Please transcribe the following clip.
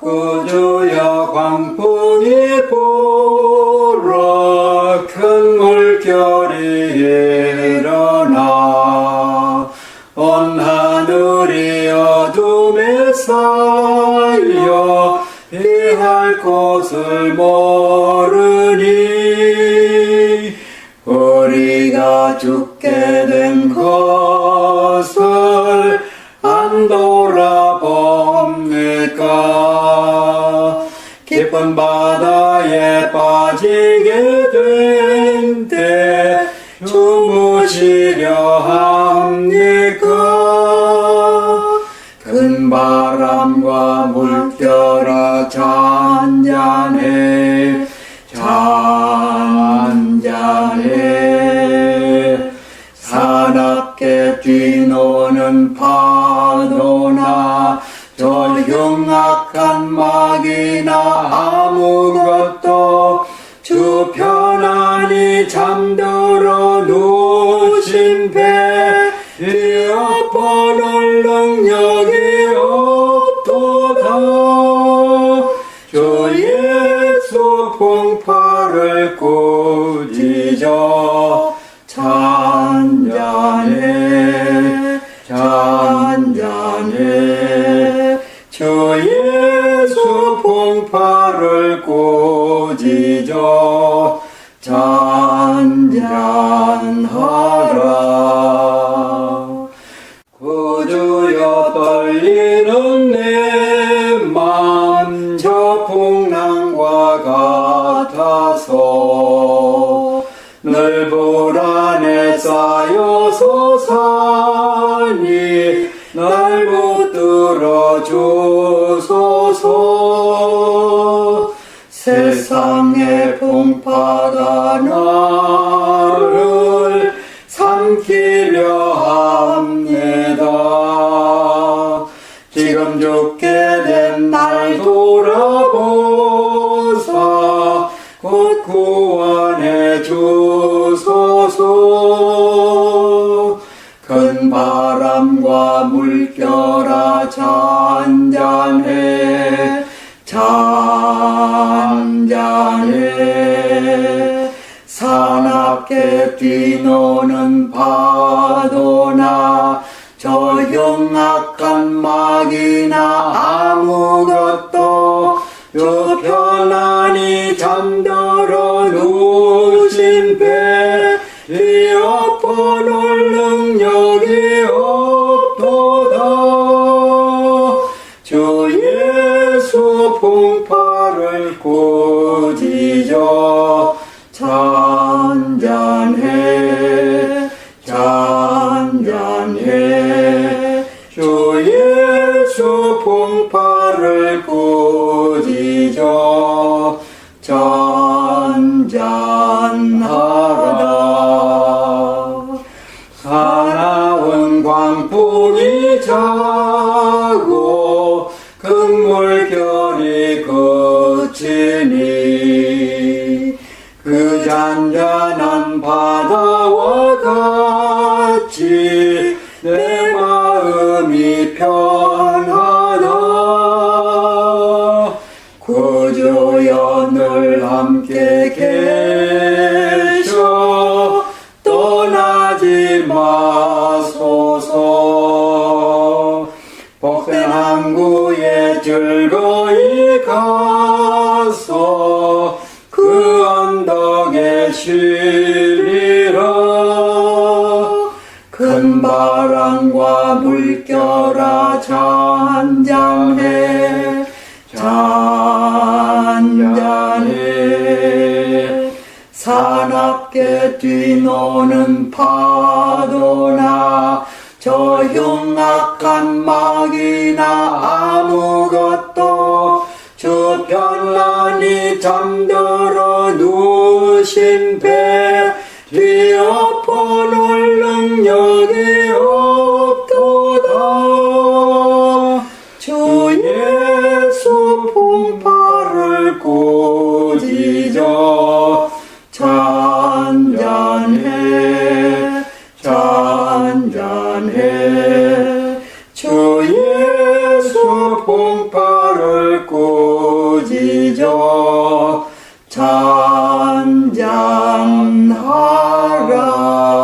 구주여 광풍이 불어 큰 물결이 일어나 온 하늘이 어둠에 쌓여 피할 곳을 모르니 우리가 죽게 깊은 바다에 빠지게 된 때 주무시려 합니까? 큰 바람과 물결아 잔잔해 저 흉악한 막이나 아무것도 주 편안히 잠들어 누신 배 뛰어보는 능력이 없도다 주 예수 풍파를 꾸 주 예수 풍파를 꾸짖어 잔잔하라. 구주여 떨리는 내맘 저 풍랑과 같 붙들어 주소서 세상의 풍파가 나를 삼키려 합니다. 지금 죽게 된 날 돌아보사 곧 구원해 주 물결아 잔잔해. 잔잔해. 사납게 뛰노는 파도나 저 흉악한 막이나 아무것도 주 편안히 잠들어 풍파를 꾸짖어 잔잔해 잔잔해. 주 예수 풍파를 꾸짖어 잔잔하다 사나운 광풍이 자고 큰물 그 잔잔한 바다와 같이 내 마음이 편하다. 구주여 늘 함께 계셔. 떠나지 마소서. 복된 항구에 즐거이 가 쉬리라. 큰 바람과 물결아 잔잔해. 잔잔해. 사납게 뛰노는 파도나 저 흉악한 막이나 아무것도 주 편안히 잠들 어 누신 배 뛰어보는 능력이 없도다. 주 예수 풍파를 꾸짖어 잔잔해 잔잔해 Anjam Haram.